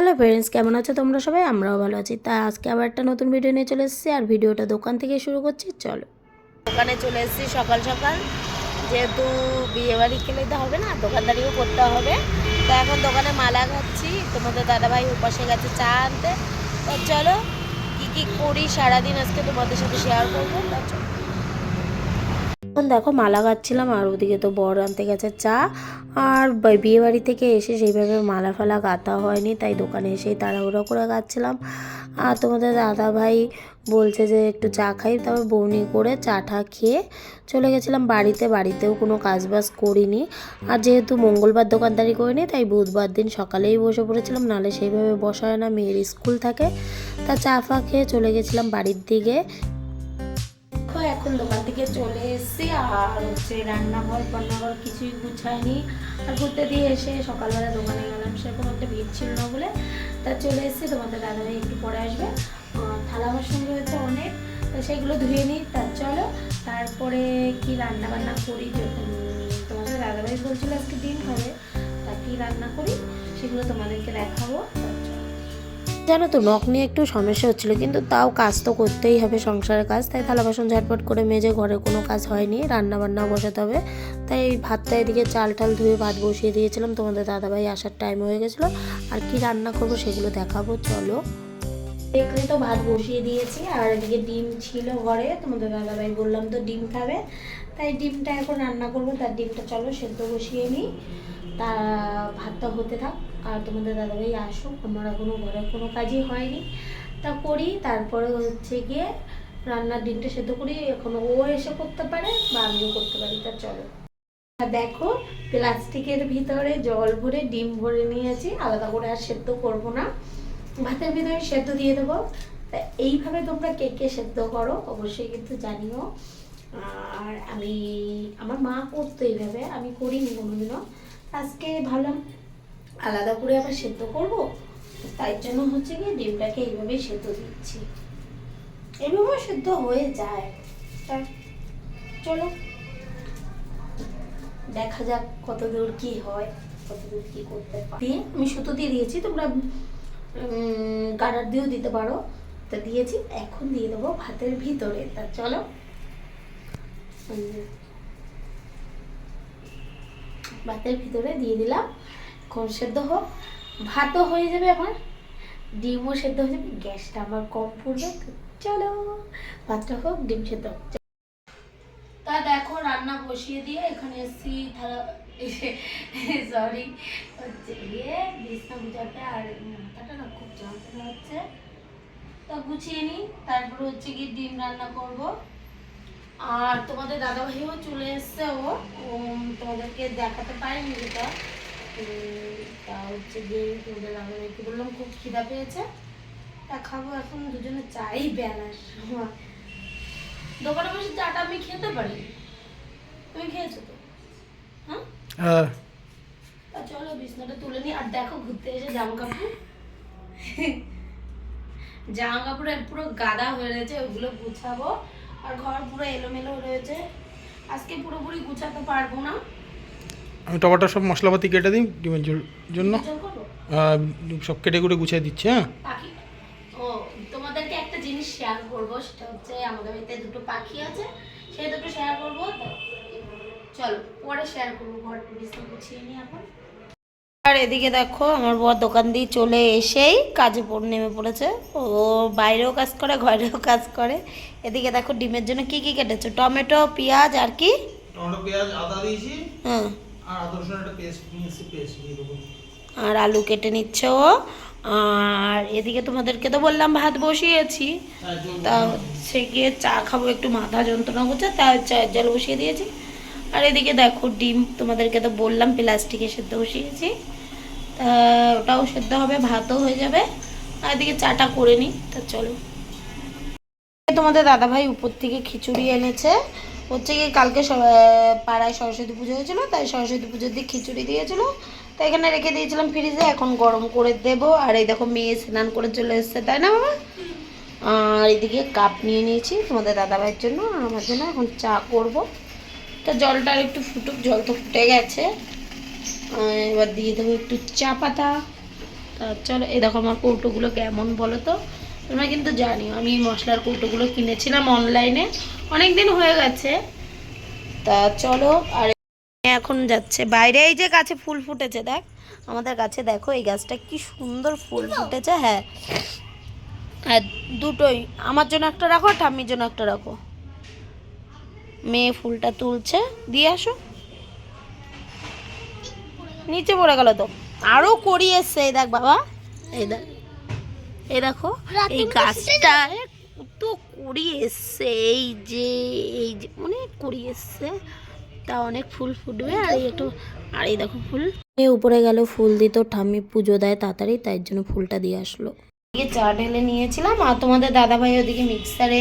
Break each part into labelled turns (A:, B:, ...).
A: Hello friends কেমন আছো তোমরা সবাই? আমরাও ভালো আছি। তা আজকে আবার একটা নতুন ভিডিও নিয়ে চলে এসেছি। আর ভিডিওটা দোকান থেকে শুরু করছি, চলো। দোকানে চলে এসেছি সকাল সকাল। যেহেতু বিয়ে বাড়ি খেলে তো হবে না, দোকানদারিও করতে হবে। তো এখন দোকানে মালা খাচ্ছি তোমাদের দাদাভাই উপাসে গেছে চা আনতে। তো চলো, কী কী করি সারাদিন আজকে তোমাদের সাথে শেয়ার করব। চলো। এখন দেখো মালা গাচ্ছিলাম আর ওদিকে তো বর আনতে গেছে চা। আর বিয়ে বাড়ি থেকে এসে সেইভাবে মালা ফালা গাঁথা হয়নি, তাই দোকানে এসেই তাড়াহুড়ো করে গাচ্ছিলাম। আর তোমাদের দাদা ভাই বলছে যে একটু চা খাই, তারপর বৌনি করে চাটা খেয়ে চলে গেছিলাম বাড়িতে। বাড়িতেও কোনো কাজ বাজ করিনি। আর যেহেতু মঙ্গলবার দোকানদারি করিনি, তাই বুধবার দিন সকালেই বসে পড়েছিলাম, নাহলে সেইভাবে বসা হয় না, মেয়ের স্কুল থাকে। তা চা ফা খেয়ে চলে গেছিলাম বাড়ির দিকে। এখন দোকান থেকে চলে এসেছি, আর হচ্ছে রান্নাঘর বান্নাঘর কিছুই গুছায়নি আর ঘুরতে দিয়ে এসে সকালবেলা দোকানে গেলাম, সেরকম একটা ভিড় ছিল না বলে। তা চলে এসেছি, তোমাদের দাদাভাই একটু পরে আসবে। থালা বাসন রয়েছে অনেক সেগুলো ধুয়ে নিই, তা চলো। তারপরে কি রান্না বান্না করি তোমাদের দাদাভাই বলছিল আজকে ডিম খাবে তা কি রান্না করি, সেগুলো তোমাদেরকে দেখাবো। জানো তো, নখ নিয়ে একটু সমস্যা হচ্ছিল, কিন্তু তাও কাজ তো করতেই হবে সংসারের কাজ। তাই থালা বাসন ঝটপট করে মেজে ঘরে কোনো কাজ হয়নি রান্না বান্না বসাতে হবে। তাই ভাতটা এদিকে চাল টাল ধুয়ে ভাত বসিয়ে দিয়েছিলাম, তোমাদের দাদাভাই আসার টাইম হয়ে গেছিল। আর কি রান্না করব সেগুলো দেখাবো, চলো। দেখলে তো ভাত বসিয়ে দিয়েছি, আর এদিকে ডিম ছিল ঘরে, তোমাদের দাদাভাই বললাম তো ডিম খাবে। তাই ডিমটা এখন রান্না করব, তার ডিমটা চলো সেদ্ধ বসিয়ে নিই। তা ভাতটা হতে থাক। আর তোমাদের দাদাভাই আসুক, আমার এখনও ঘরে কোনো কাজই হয়নি। তা করি, তারপরে হচ্ছে গিয়ে রান্নার ডিমটা সেদ্ধ করি, এখন ও এসে করতে পারে বা আমিও করতে পারি, তা চলো। দেখো, প্লাস্টিকের ভিতরে জল ভরে ডিম ভরে নিয়েছি, আলাদা করে আর সেদ্ধ করব না। ভাতের ভিতরে সেদ্ধ দিয়ে দেবো। তা এইভাবে তোমরা কে কে সেদ্ধ করো, অবশ্যই কিন্তু জানিও। আর আমি, আমার মা করতো এইভাবে, আমি করিনি কোনোদিনও। আজকে ভাবলাম আলাদা করে আবার সেদ্ধ করব? তাই জন্য হচ্ছে কি ডিমটাকে এইভাবেই সেদ্ধ দিচ্ছি। এইভাবে সেদ্ধ হয়ে যায়। তা চলো। দেখা যাক কত দূর কি হয় কত দূর কি করতে পারি। আমি সুতো দিয়ে দিয়েছি, তোমরা গাডার দিয়েও দিতে পারো। তা দিয়েছি, এখন দিয়ে দেবো ভাতের ভিতরে। তা চলো। ভাতের ভিতরে দিয়ে দিলাম। এখন সেদ্ধ হোক ভাতও হয়ে যাবে আমার। ডিমও সেদ্ধ হয়ে যাবে। গ্যাসটা আমার কম পড়বে। চলো, ভাতটা হোক, ডিম সেদ্ধ হোক। তা দেখো, রান্না বসিয়ে দিয়ে এখানে এসছি। সরি হচ্ছে গিয়ে বিছনা গুছাতে আর মাথাটা না খুব যন্ত্রণা হচ্ছে। তা গুছিয়ে নিই। তারপরে হচ্ছে গিয়ে ডিম রান্না করব। আর তোমাদের দাদা ভাইও চলে এসছে ও। তোমাদেরকে দেখাতে পারিনি যেটা। তা হচ্ছে গিয়ে তোমাদের ভাইকে বললাম খুব খিদা পেয়েছে। তা খাব এখন দুজনে চাই বেলার সময়। দোকানে বসে চাটা আমি খেতে পারি? তুমি খেয়েছো তো? হ্যাঁ। চলো বিছনাটা তুলে নিই। আর দেখো ঘুরতে এসে জামা কাপড় জামা কাপড়ের পুরো গাদা হয়ে রয়েছে ওগুলো গুছাবো। আর ঘর পুরো এলোমেলো রয়েছে। আজকে পুরোপুরি গুছাতে পারব না।
B: আমি টমাটোর সব মশলাপাতি কেটে দিই ডিমের জন্য। সব কেটে কুটে গুছিয়ে দিচ্ছি হ্যাঁ?
A: ও তোমাদেরকে একটা জিনিস শেয়ার করব সেটা হচ্ছে আমাদের বাড়িতে দুটো পাখি আছে সেই দুটো শেয়ার করব। চলো পরে শেয়ার করব ঘর বিছনা গুছিয়ে নিই এখন। আর এদিকে দেখো আমার বর দোকান দিয়ে চলে এসেই কাজে নেমে পড়েছে। ও বাইরেও কাজ করে ঘরেও কাজ করে। এদিকে দেখো ডিমের জন্য কি কি কেটেছো? টমেটো পেঁয়াজ আর কি?
B: টমেটো পেঁয়াজ আদা দিয়েছি।
A: হ্যাঁ।
B: আর আদা একটা পেস্ট নিয়েছি পেস্ট দিয়ে দেবো।
A: আর আলু কেটে নিচ্ছে। ও আর এদিকে তোমাদেরকে তো বললাম ভাত বসিয়েছি। তা হচ্ছে গিয়ে চা খাব একটু মাথা যন্ত্রণা করছে তা চায়ের জল বসিয়ে দিয়েছি। আর এদিকে দেখো ডিম তোমাদেরকে তো বললাম প্লাস্টিকে সেদ্ধ বসিয়েছি। তা ওটাও সেদ্ধ হবে ভাতও হয়ে যাবে। আর এদিকে চাটা করে নিই তা চলো। তোমাদের দাদাভাই উপর থেকে খিচুড়ি এনেছে। হচ্ছে কি কালকে পাড়ায় সরস্বতী পুজো হয়েছিল, তাই সরস্বতী পুজোর দিক খিচুড়ি দিয়েছিল। তাই এখানে রেখে দিয়েছিলাম ফ্রিজে, এখন গরম করে দেবো। আর এই দেখো মেয়ে স্নান করে চলে এসছে, তাই না বাবা? আর এদিকে কাপ নিয়ে নিয়েছি তোমাদের দাদাভাইয়ের জন্য, আর আমার জন্য এখন চা করব। তো জলটা আর একটু ফুটুক, জল তো ফুটে গেছে। এবার দিয়ে দেবো একটু চা পাতা। তা চলো, এই দেখো আমার কৌটোগুলো কেমন বলো তো? তোমরা কিন্তু জানিও, আমি মশলার কৌটোগুলো কিনেছিলাম অনলাইনে অনেক দিন হয়ে গেছে। তা চলো আর এখন যাচ্ছে। বাইরে এই যে গাছে ফুল ফুটেছে দেখ। আমাদের গাছে দেখো এই গাছটা কি সুন্দর ফুল ফুটেছে হ্যাঁ। হ্যাঁ দুটোই আমার জন্য একটা রাখো ঠাম্মির জন্য একটা রাখো। মেয়ে ফুলটা তুলছে। দিয়ে আসো। নিচে পড়ে গেল তো। আরও করি এসছে এই দেখ বাবা। এই দেখ। এই দেখো এই গাছটা কত করি এসছে এই যে এই যে অনেক করি এসছে। তা অনেক ফুল ফুটবে আর এই একটু আর এই দেখো ফুল। উপরে গেল ফুল দিত ঠাম্মি পুজো দেয় তাড়াতাড়ি তাই জন্য ফুলটা দিয়ে আসলো। এদিকে চা ঢেলে নিয়েছিলাম আর তোমাদের দাদাভাই ওদিকে মিক্সারে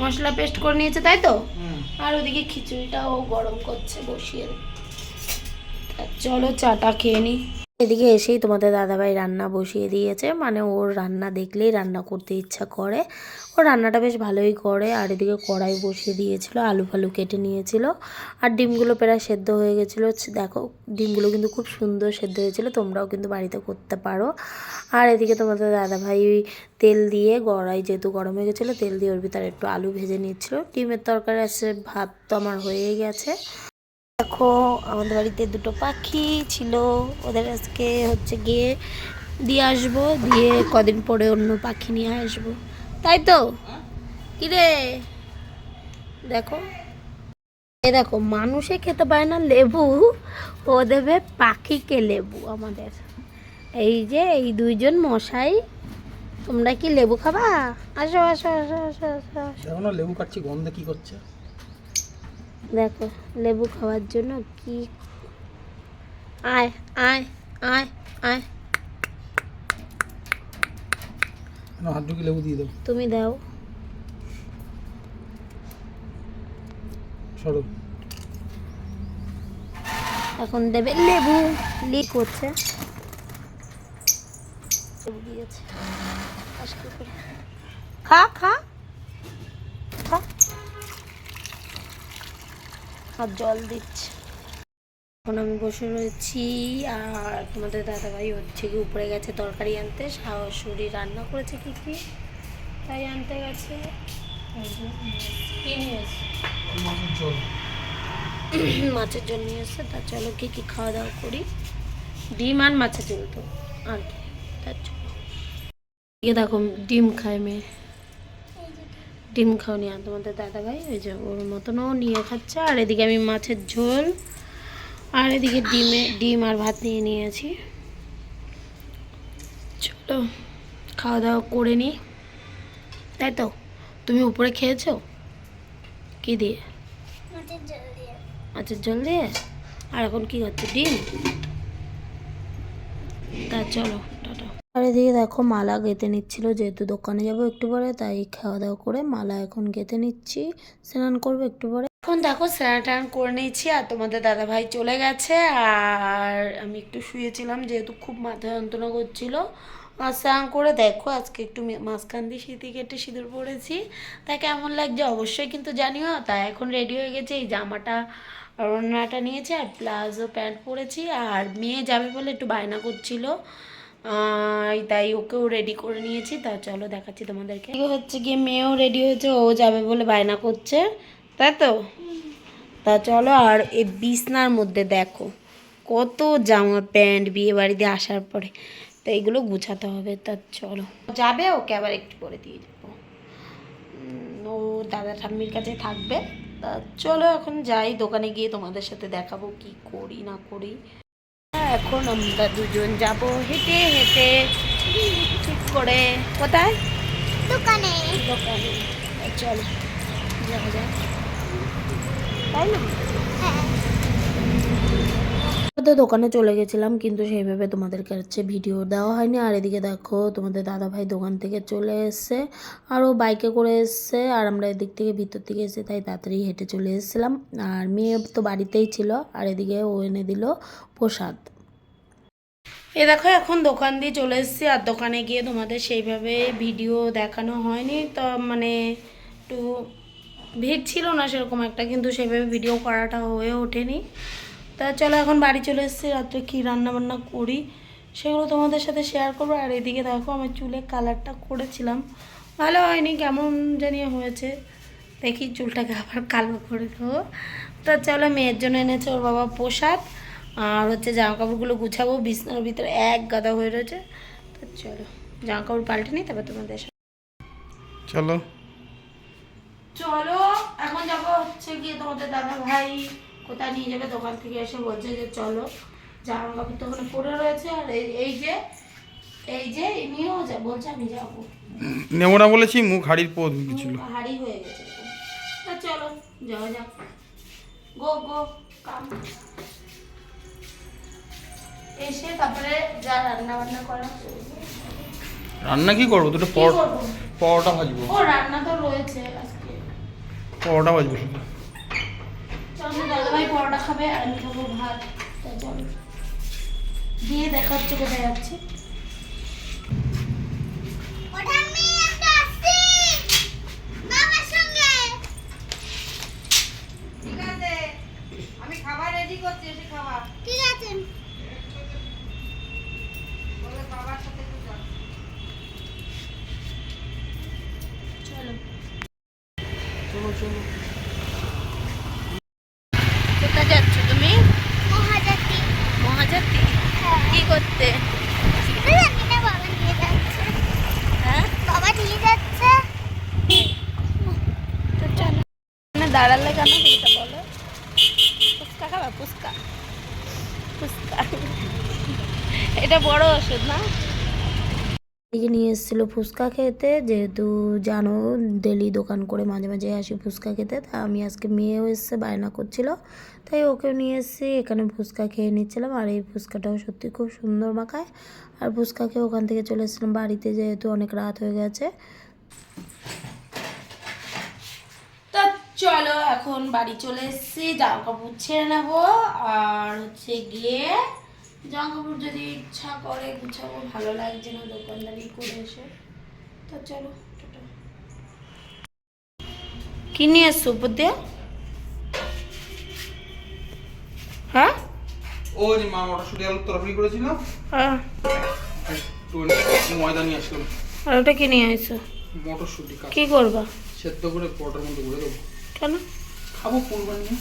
A: মশলা পেস্ট করে নিয়েছে তাই তো? আর ওদিকে খিচুড়িটাও গরম করছে বসিয়ে। চলো চাটা খেয়ে নিই এদিকে এসেই তোমাদের দাদাভাই রান্না বসিয়ে দিয়েছে। মানে ওর রান্না দেখলেই রান্না করতে ইচ্ছা করে। ও রান্নাটা বেশ ভালোই করে। আর এদিকে কড়াই বসিয়ে দিয়েছিল, আলু ফালু কেটে নিয়েছিল। আর ডিমগুলো প্রায় সেদ্ধ হয়ে গেছিল। দেখো, ডিমগুলো কিন্তু খুব সুন্দর সেদ্ধ হয়েছিল। তোমরাও কিন্তু বাড়িতে করতে পারো। আর এদিকে তোমাদের দাদাভাই তেল দিয়ে গড়াই যেহেতু গরম হয়ে গেছিল, তেল দিয়ে ওর ভিতরে একটু আলু ভেজে নিচ্ছিল। ডিমের তরকারি আছে, ভাত তো আমার হয়েই গেছে। দেখো, আমাদের বাড়িতে দুটো পাখি ছিল। ওদের আজকে হচ্ছে গিয়ে দিয়ে আসব, দিয়ে কদিন পরে অন্য পাখি নিয়ে আসব। তাই তো? কিরে? দেখো। এ দেখো, মানুষে খেতে পায় না লেবু, ও দেবে পাখিকে লেবু আমাদের। এই যে, এই দুইজন মশাই, তোমরা কি লেবু খাবা? আসো আসো আসো আসো আসো।
B: লেবু কাটছি, গন্ধে কি করছে?
A: দেখো লেবু খাওয়ার জন্য কি আয় আয় আয় আয়।
B: হাত ঢুকি লেবু দিয়ে দেবো
A: তুমি দাও।
B: সরো।
A: এখন দেবে লেবু। লিক করছে। লেবু দিয়েছে। খা খা। আর জল দিচ্ছে। এখন আমি বসে রয়েছি আর তোমাদের দাদাভাই হচ্ছে কি উপরে গেছে তরকারি আনতে। শাশুড়ি রান্না করেছে কি কি? তাই আনতে গেছে?
B: মাছের
A: জন্য নিয়ে এসছে তা চলো কি কি খাওয়া দাওয়া করি? ডিম আর মাছের ঝোল তো। আর কি? তার জন্য। এ দেখো ডিম খায় মেয়ে। ডিম খাওনি আর তোমাদের দাদা ভাই ওই যে ওর মতনও নিয়ে খাচ্ছে। আর এদিকে আমি মাছের ঝোল আর এদিকে ডিমে ডিম আর ভাত নিয়ে নিয়েছি। চলো খাওয়া দাওয়া করে নিই তাই তো? তুমি উপরে খেয়েছো? কি দিয়ে? আচ্ছা জল দিয়ে। আর এখন কি হচ্ছে ডিম? তা চলো। আর এদিকে দেখো মালা গেঁথে নিচ্ছিল, যেহেতু দোকানে যাব একটু পরে, তাই খাওয়া দাওয়া করে মালা এখন গেঁথে নিচ্ছি, স্নান করব একটু পরে। এখন দেখো স্নান টান করে নিচ্ছি আর তোমাদের দাদা ভাই চলে গেছে, আর আমি একটু শুয়েছিলাম, যেহেতু খুব মাথা যন্ত্রণা করছিল। আর স্নান করে দেখো, আজকে একটু মাঝখান দিয়ে সিঁথি কেটে সিঁদুর পরেছি। তা কেমন লাগছে অবশ্যই কিন্তু জানিও তাই এখন রেডি হয়ে গেছে, এই জামাটা, ওড়নাটা নিয়েছি, আর প্লাজো প্যান্ট পরেছি, আর মেয়ে যাবে বলে একটু বায়না করছিল। তাই ওকেও রেডি করে নিয়েছি, তা চলো দেখাচ্ছি তোমাদেরকে। হচ্ছে গিয়ে মেয়েও রেডি হয়েছে, ও যাবে বলে বায়না করছে, তাই তো? তা চলো আর এই বিছনার মধ্যে দেখো, কত জামা প্যান্ট বিয়ে বাড়িতে আসার পরে, তো এইগুলো গুছাতে হবে, তা চলো। যাবে ওকে আবার একটু করে দিয়ে দেবো ও দাদা ঠাম্মির কাছে থাকবে, তা চলো এখন যাই, দোকানে গিয়ে তোমাদের সাথে দেখাবো কি করি না করি। এখন আমরা দুজন যাব হেঁটে হেঁটে ঠিক করে। কোথায়?
C: দোকানে।
A: দোকানে। তা চলো যাওয়া যাক। তাই না?
C: হ্যাঁ।
A: তো দোকানে চলে গেছিলাম কিন্তু সেইভাবে তোমাদের কাছে ভিডিও দেওয়া হয়নি। আর এদিকে দেখো তোমাদের দাদা ভাই দোকান থেকে চলে এসছে আর ও বাইকে করে এসছে আর আমরা এদিক থেকে ভিতর থেকে এসে তাই তাড়াতাড়ি হেঁটে চলে এসেছিলাম। আর মেয়ে তো বাড়িতেই ছিল আর এদিকে ও এনে দিল প্রসাদ। এ দেখো, এখন দোকান দিয়ে চলে এসেছি আর দোকানে গিয়ে তোমাদের সেইভাবে ভিডিও দেখানো হয়নি। তো মানে একটু ভিড় ছিল না সেরকম একটা, কিন্তু সেভাবে ভিডিও করাটা হয়ে ওঠেনি। তা চলো, এখন বাড়ি চলে এসেছি, রাত্রে কী রান্না বান্না করি সেগুলো তোমাদের সাথে শেয়ার করব। আর এদিকে দেখো আমার চুলে কালারটা করেছিলাম। ভালো হয়নি, কেমন জানি হয়েছে। দেখি চুলটাকে আবার কালো করে দেবো। তো চলো, মেয়ের জন্য এনেছে ওর বাবা প্রসাদ। আর হচ্ছে জামা কাপড়গুলো গুছাবো বিছনার ভিতরে এক গাদা হয়ে রয়েছে। তো চলো জামা কাপড় পাল্টে নিই তারপর তোমাদের সাথে।
B: চলো।
A: চলো এখন যাব হচ্ছে গিয়ে তোমাদের দাদা ভাই কোথায় নিয়ে যাবে দোকান থেকে এসে বলছে যে চলো। জামা কাপড় তো ওখানে পড়ে রয়েছে আর এই এই যে এই যে যা বলছে আমি যাব।
B: নেব না বলেছি মুখ হাড়ির পো ঢুকেছিল
A: হাড়ি হয়ে গেছে। তা চলো যাওয়া যাক। গো গো কাম। এসে তারপরে যা রান্না বান্না করা।
B: রান্না কি করব? দুটো
A: কি
B: পর
A: করব?
B: পরোটা ভাজবো।
A: ও রান্না তো রয়েছে আজকে।
B: পরোটা ভাজবো শুধু।
A: চলো দাদাভাই পরোটা খাবে আর আমি খাব ভাত। তাই চলো। দিয়ে দেখা হচ্ছে কোথায় যাচ্ছি।
C: আমি একটা আসছি। বাবার সঙ্গে।
D: ঠিক আছে। আমি খাবার রেডি করছি এসে খাওয়া
C: ঠিক আছে।
D: চল।
A: চলো কোথায় যাচ্ছ তুমি
C: মহাজাতি
A: মহাজাতি কি করতে
C: জানি না বাবা নিয়ে যাচ্ছে
A: হ্যাঁ
C: বাবা নিয়ে যাচ্ছে
A: তো চলো মানে দাঁড়ালে কেন সেটা বলো ফুচকা খাবা ফুচকা ফুচকা এটা বড় ওষুধ না? এদিকে নিয়ে এসেছিল ফুচকা খেতে, যেহেতু জানো ডেলি দোকান করে মাঝে মাঝে আসি ফুচকা খেতে, তা আমি আজকে মেয়েও এসছে, বায়না করছিল। তাই ওকেও নিয়ে এসেছি, এখানে ফুচকা খেয়ে নিচ্ছিলাম, আর এই ফুচকাটাও সত্যি খুব সুন্দর মাখায়। আর ফুচকা খেয়ে ওখান থেকে চলে এসেছিলাম বাড়িতে, যেহেতু অনেক রাত হয়ে গেছে। চলো এখন বাড়ি চলে এসেছি, জামা কাপড় ছেড়ে নেব, আর হচ্ছে গিয়ে জামা কাপড় যদি ইচ্ছা করে গুছাবো ভালো লাগছে না দোকানদারি করে এসে। তো চলো কি নিয়ে এসছো উপর দিয়ে? হ্যাঁ?
B: ও যে মা মটরশুটি আলুর তরকারি করেছিল।
A: হ্যাঁ।
B: ময়দা নিয়ে আসলাম
A: আর ওটা কি নিয়ে এসো
B: মটরশুটি
A: কি করবা?
B: সেদ্ধ করে পরোটার মধ্যে করে দেবো।
A: কেন?
B: খাব কোরবানি নিয়ে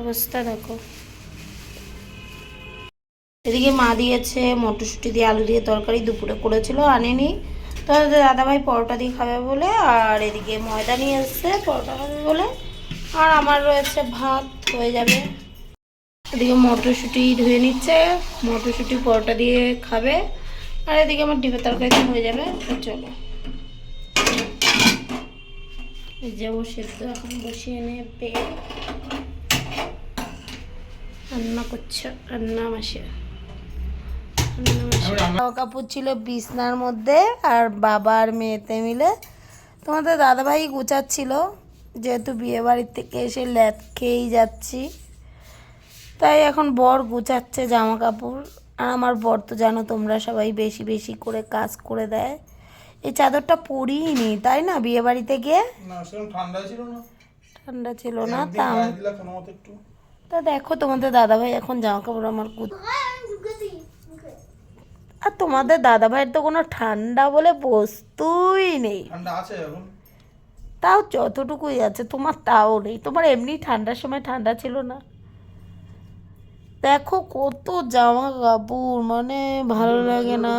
A: অবস্থা দেখো। এদিকে মা দিয়েছে মটরশুঁটি দিয়ে আলু দিয়ে তরকারি, দুপুরে করেছিল, আনেনি। তো দাদাভাই পরোটা দিয়ে খাবে বলে, আর এদিকে ময়দা নিয়ে এসছে, পরোটা খাবে বলে। আর আমার রয়েছে ভাত, হয়ে যাবে। এদিকে মটরশুঁটি ধুয়ে নিচ্ছে, মটরশুঁটি পরোটা দিয়ে খাবে। আর এদিকে আমার ডিমের তরকারি হয়ে যাবে চলো। যাব সেদ্ধ, এখন বসিয়ে নেবে। রান্না করছে রান্না মাসে। জামা কাপড় ছিল বিছনার মধ্যে আর বাবা আর মেয়েতে মিলে। তোমাদের দাদাভাই গুছাচ্ছিল যেহেতু বিয়ে বাড়ির থেকে এসে ল্যাদ খেয়েই যাচ্ছি। তাই এখন বর গুছাচ্ছে জামা কাপড় আর আমার বর তো জানো তোমরা সবাই বেশি বেশি করে কাজ করে দেয়। এই চাদরটা পরিনি তাই না বিয়ে বাড়িতে গিয়ে
B: ঠান্ডা ছিল না।
A: ঠান্ডা ছিল না তা তা দেখো তোমাদের দাদাভাই এখন জামা কাপড় আমার আর তোমাদের দাদাভাইয়ের তো কোনো ঠান্ডা বলে বস্তুই নেই। তাও যতটুকুই আছে তোমার তাও নেই। তোমার এমনি ঠান্ডার সময় ঠান্ডা ছিল না। দেখো কত জামা কাপড় মানে ভালো লাগে না।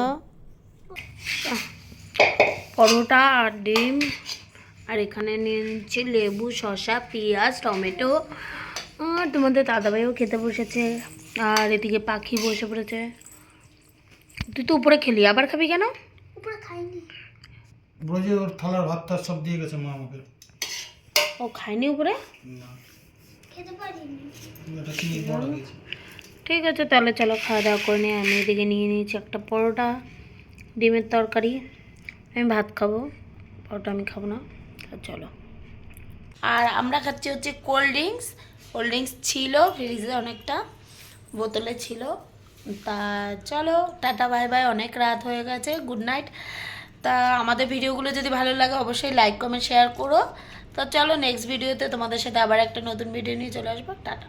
A: পরোটা আর ডিম আর এখানে নিয়ে নিচ্ছি লেবু শসা পেঁয়াজ টমেটো আর তোমাদের দাদাভাইও খেতে বসেছে আর এদিকে পাখি বসে পড়েছে। তুই তো উপরে খেলি আবার খাবি কেন?
C: উপরে খাইনি।
B: বলছি ওর থালার সব দিয়ে গেছে মা আমাকে।
A: ও খায়নি উপরে?
B: না।
C: খেতে পারিনি।
B: এটা চিনি বড় দিয়েছে
A: ঠিক আছে তাহলে চলো খাওয়া দাওয়া করে নিই আমি এদিকে নিয়ে নিয়েছি একটা পরোটা ডিমের তরকারি আমি ভাত খাব পরোটা আমি খাব না চলো। আর আমরা খাচ্ছি হচ্ছে কোল্ড ড্রিঙ্কস কোল্ড ড্রিঙ্কস ছিল, ফ্রিজে অনেকটা বোতলে ছিল। তা চলো, টাটা, বাই বাই, অনেক রাত হয়ে গেছে গুড নাইট তা আমাদের ভিডিওগুলো যদি ভালো লাগে, অবশ্যই লাইক কমেন্ট শেয়ার করো। তো চলো নেক্সট ভিডিওতে তোমাদের সাথে আবার একটা নতুন ভিডিও নিয়ে চলে আসব। টাটা।